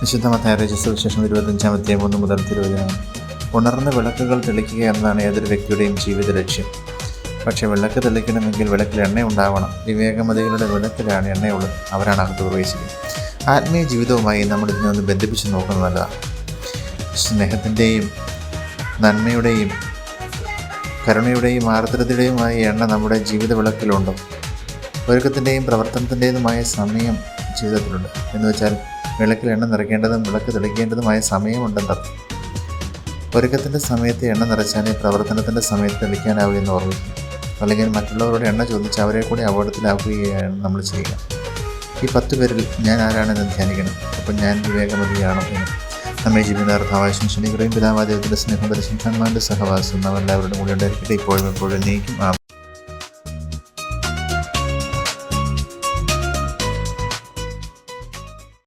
വിശുദ്ധ മത്തായ സുവിശേഷം ഇരുപത്തഞ്ചാം അധ്യായം ഒന്ന് മുതൽ തിരുവചനം. ഉണർന്ന വിളക്കുകൾ തെളിക്കുക എന്നതാണ് ഏതൊരു വ്യക്തിയുടെയും ജീവിത ലക്ഷ്യം. പക്ഷെ വിളക്ക് തെളിക്കണമെങ്കിൽ വിളക്കിൽ എണ്ണ ഉണ്ടാവണം. വിവേകമതികളുടെ വിളക്കിലാണ് എണ്ണയുള്ളത്. അവരാണ് അകത്ത് പ്രവേശിക്കുന്നത് ആത്മീയ ജീവിതവുമായി നമ്മൾ ഇതിനെ ഒന്ന് ബന്ധിപ്പിച്ച് നോക്കുന്നത് നല്ലതാണ്. സ്നേഹത്തിന്റെയും നന്മയുടെയും കരുണയുടെയും ആർദ്രതയുടെയുമായ എണ്ണ നമ്മുടെ ജീവിത വിളക്കിലുണ്ട് ഒരുക്കത്തിന്റെയും പ്രവർത്തനത്തിന്റെതുമായ സമയം ജീവിതത്തിലുണ്ട്. എന്ന് വെച്ചാൽ വിളക്കിൽ എണ്ണ നിറയ്ക്കേണ്ടതും വിളക്ക് തെളിക്കേണ്ടതുമായ സമയമുണ്ടെന്നർത്ഥം ഒരുക്കത്തിന്റെ സമയത്ത് എണ്ണ നിറച്ചാലേ പ്രവർത്തനത്തിന്റെ സമയത്ത് തെളിക്കാനാവൂ എന്ന് ഓർമ്മിക്കും അല്ലെങ്കിൽ മറ്റുള്ളവരോട് എണ്ണ ചോദിച്ച് അവരെ കൂടി അപകടത്തിലാക്കുകയാണ് നമ്മൾ ചെയ്യുക. ഈ പത്ത് പേരിൽ ഞാൻ ആരാണെന്ന് ധ്യാനിക്കണം. അപ്പം ഞാൻ വിവേകമതിയാണോ എന്ന്. നമ്മെ ജീവിതാർത്ഥാവാശം ശനികളെയും പിതാവാദേവത്തിന്റെ സ്നേഹം പരിശുദ്ധാന്മാരുടെ സഹവാസം നാം എല്ലാവരുടെ കൂടെ ഉണ്ടായിരിക്കട്ടെ. ഇപ്പോഴും എപ്പോഴും നീക്കും